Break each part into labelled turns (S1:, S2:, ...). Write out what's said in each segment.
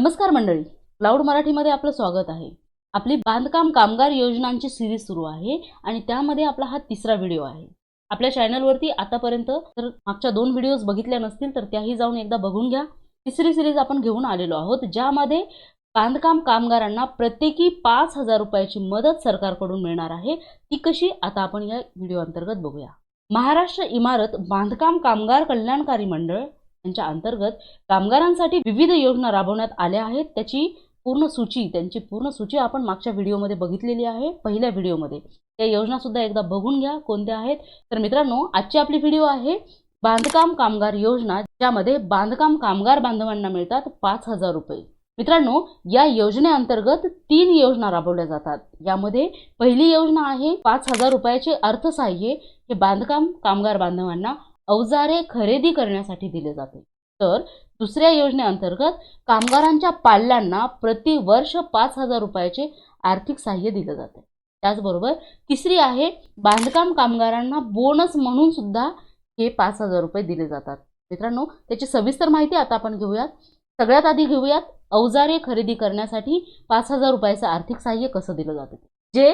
S1: नमस्कार मंडळी क्लाउड मराठीमध्ये आपलं स्वागत आहे. आपली बांधकाम कामगार योजनांची सिरीज सुरू आहे आणि त्यामध्ये आपला हा तिसरा व्हिडिओ आहे. आपल्या चॅनलवरती आतापर्यंत जर मागच्या दोन व्हिडिओज बघितल्या नसतील तर त्याही जाऊन एकदा बघून घ्या. तिसरी सिरीज आपण घेऊन आलेलो आहोत ज्यामध्ये बांधकाम कामगारांना प्रत्येकी पाच हजार रुपयाची मदत सरकारकडून मिळणार आहे. ती कशी? आता आपण या व्हिडिओ अंतर्गत बघूया. महाराष्ट्र इमारत बांधकाम कामगार कल्याणकारी मंडळ यांच्या अंतर्गत कामगारांसाठी विविध योजना राबवण्यात आल्या आहेत. त्याची पूर्ण सूची त्यांची पूर्ण सूची आपण मागच्या व्हिडिओमध्ये बघितलेली आहे पहिल्या व्हिडिओमध्ये. त्या योजनासुद्धा एकदा बघून घ्या कोणत्या आहेत. तर मित्रांनो आजची आपली व्हिडिओ आहे बांधकाम कामगार योजना ज्यामध्ये बांधकाम कामगार बांधवांना मिळतात पाच हजार रुपये. मित्रांनो या योजनेअंतर्गत तीन योजना राबवल्या जातात. यामध्ये पहिली योजना आहे पाच हजार रुपयाचे अर्थसहाय्य हे बांधकाम कामगार बांधवांना अवजारे खरेदी करण्यासाठी दिले जाते. तर दुसऱ्या योजनेअंतर्गत कामगारांच्या पाल्यांना प्रति वर्ष पाच हजार रुपयाचे आर्थिक सहाय्य दिलं जाते. त्याचबरोबर तिसरी आहे बांधकाम कामगारांना बोनस म्हणून सुद्धा हे पाच हजार रुपये दिले जातात. मित्रांनो त्याची सविस्तर माहिती आता आपण घेऊयात. सगळ्यात आधी घेऊयात अवजारे खरेदी करण्यासाठी पाच हजार रुपयाचं आर्थिक सहाय्य कसं दिलं जातं? जे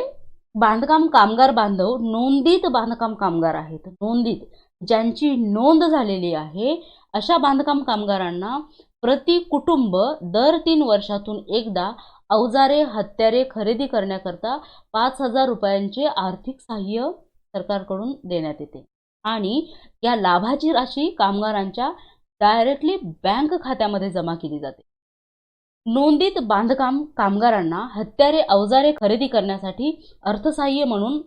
S1: बांधकाम कामगार बांधव नोंदीत बांधकाम कामगार आहेत. नोंदीत. ज्यांची नोंद झालेली आहे अशा बांधकाम कामगारांना प्रति कुटुंब दर तीन वर्षातून एकदा अवजारे हत्यारे खरेदी करण्याकरता पाच हजार रुपयांचे आर्थिक सहाय्य सरकारकडून देण्यात येते. आणि या लाभाची राशी कामगारांच्या डायरेक्टली बँक खात्यामध्ये जमा केली जाते. नोंदीत बांधकाम कामगारांना हत्यारे अवजारे खरेदी करण्यासाठी अर्थसहाय्य म्हणून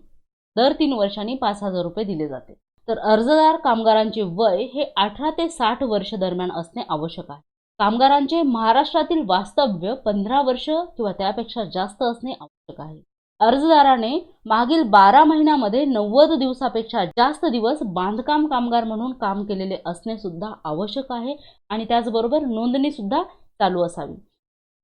S1: दर तीन वर्षांनी पाच हजार रुपये दिले जाते. तर अर्जदार कामगारांचे वय हे अठरा ते साठ वर्ष दरम्यान असणे आवश्यक आहे. कामगारांचे महाराष्ट्रातील वास्तव्य पंधरा वर्ष किंवा त्यापेक्षा जास्त असणे आवश्यक आहे. अर्जदाराने मागील बारा महिन्यामध्ये नव्वद दिवसापेक्षा जास्त दिवस बांधकाम कामगार म्हणून काम केलेले असणे सुद्धा आवश्यक आहे आणि त्याचबरोबर नोंदणी सुद्धा चालू असावी.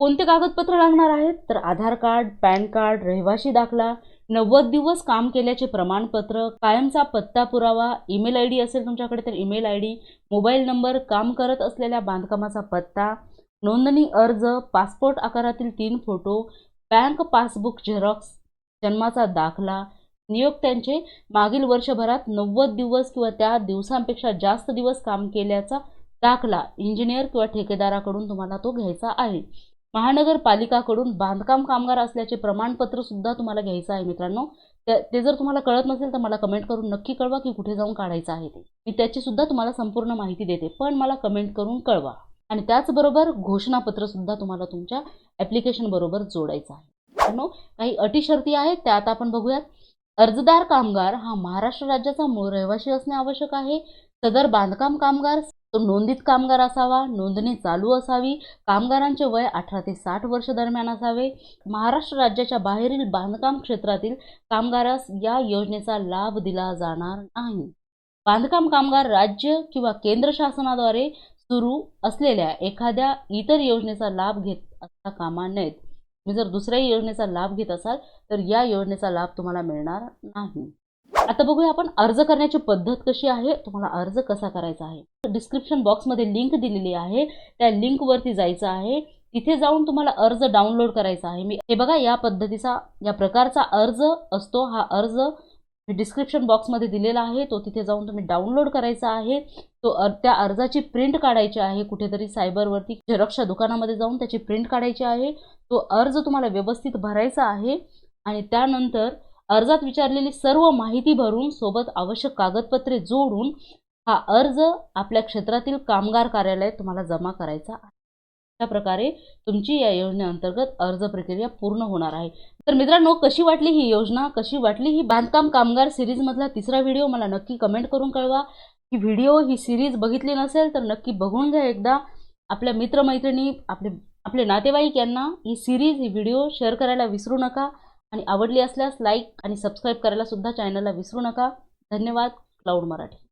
S1: कोणते कागदपत्र लागणार आहेत? तर आधार कार्ड पॅन कार्ड रहिवाशी दाखला नव्वद दिवस काम केल्याचे प्रमाणपत्र कायमचा पत्ता पुरावा ईमेल आय डी असेल तुमच्याकडे तर email I D mobile number काम करत असलेल्या बांधकामाचा पत्ता नोंदणी अर्ज पासपोर्ट आकारातील तीन फोटो बँक पासबुक झेरॉक्स जन्माचा दाखला नियोक्त्यांचे मागील वर्षभरात नव्वद दिवस किंवा त्या दिवसांपेक्षा जास्त दिवस काम केल्याचा दाखला इंजिनियर किंवा ठेकेदाराकडून तुम्हाला तो घ्यायचा आहे. महानगरपालिकाकडून बांधकाम कामगार असल्याचे प्रमाणपत्र सुद्धा तुम्हाला घ्यायचं आहे मित्रांनो. ते जर तुम्हाला कळत नसेल तर मला कमेंट करून नक्की कळवा की कुठे जाऊन काढायचं आहे ते. मी त्याची सुद्धा तुम्हाला संपूर्ण माहिती देते पण मला कमेंट करून कळवा. आणि त्याचबरोबर घोषणापत्र सुद्धा तुम्हाला तुमच्या ॲप्लिकेशन बरोबर जोडायचं आहे. मित्रांनो काही अटी शर्ती आहेत त्या आता आपण बघूयात. अर्जदार कामगार हा महाराष्ट्र राज्याचा मूळ रहिवासी असणे आवश्यक आहे. सदर बांधकाम कामगार तो नोंदीत कामगार असावा नोंदणी चालू असावी कामगारांचे वय अठरा ते साठ वर्ष दरम्यान असावे. महाराष्ट्र राज्याच्या बाहेरील बांधकाम क्षेत्रातील कामगारास या योजनेचा लाभ दिला जाणार नाही. बांधकाम कामगार राज्य किंवा केंद्र शासनाद्वारे सुरू असलेल्या एखाद्या इतर योजनेचा लाभ घेत असता कामा नयेत. तुम्ही जर दुसऱ्या योजनेचा लाभ घेत असाल तर या योजनेचा लाभ तुम्हाला मिळणार नाही. आता बघूया आपण अर्ज करण्याची पद्धत कशी आहे तुम्हाला अर्ज कसा करायचा आहे. डिस्क्रिप्शन बॉक्समध्ये लिंक दिलेली आहे त्या लिंकवरती जायचं आहे. तिथे जाऊन तुम्हाला अर्ज डाउनलोड करायचा आहे. मी हे बघा या पद्धतीचा या प्रकारचा अर्ज असतो. हा अर्ज मी डिस्क्रिप्शन बॉक्समध्ये दिलेला आहे. तो तिथे जाऊन तुम्ही डाउनलोड करायचा आहे. तो अर त्या अर्जाची प्रिंट काढायची आहे. कुठेतरी सायबरवरती झेरॉक्सच्या दुकानामध्ये जाऊन त्याची प्रिंट काढायची आहे. तो अर्ज तुम्हाला व्यवस्थित भरायचा आहे. आणि त्यानंतर अर्जात विचारलेली सर्व माहिती भरून सोबत आवश्यक कागदपत्रे जोडून हा अर्ज आपल्या क्षेत्रातील कामगार कार्यालयात तुम्हाला जमा करायचा आहे. अशा प्रकारे तुमची या योजनेअंतर्गत अर्ज प्रक्रिया पूर्ण होणार आहे. तर मित्रांनो कशी वाटली ही योजना? कशी वाटली ही बांधकाम कामगार सिरीजमधला तिसरा व्हिडिओ? मला नक्की कमेंट करून कळवा. ही व्हिडिओ ही सिरीज बघितली नसेल तर नक्की बघून घ्या एकदा. आपल्या मित्रमैत्रिणी आपले आपले नातेवाईक यांना ही सिरीज ही व्हिडिओ शेअर करायला विसरू नका. आणि आवडली असल्यास लाईक आणि सबस्क्राईब करायला सुद्धा चॅनलला विसरू नका. धन्यवाद. क्लाउड मराठी.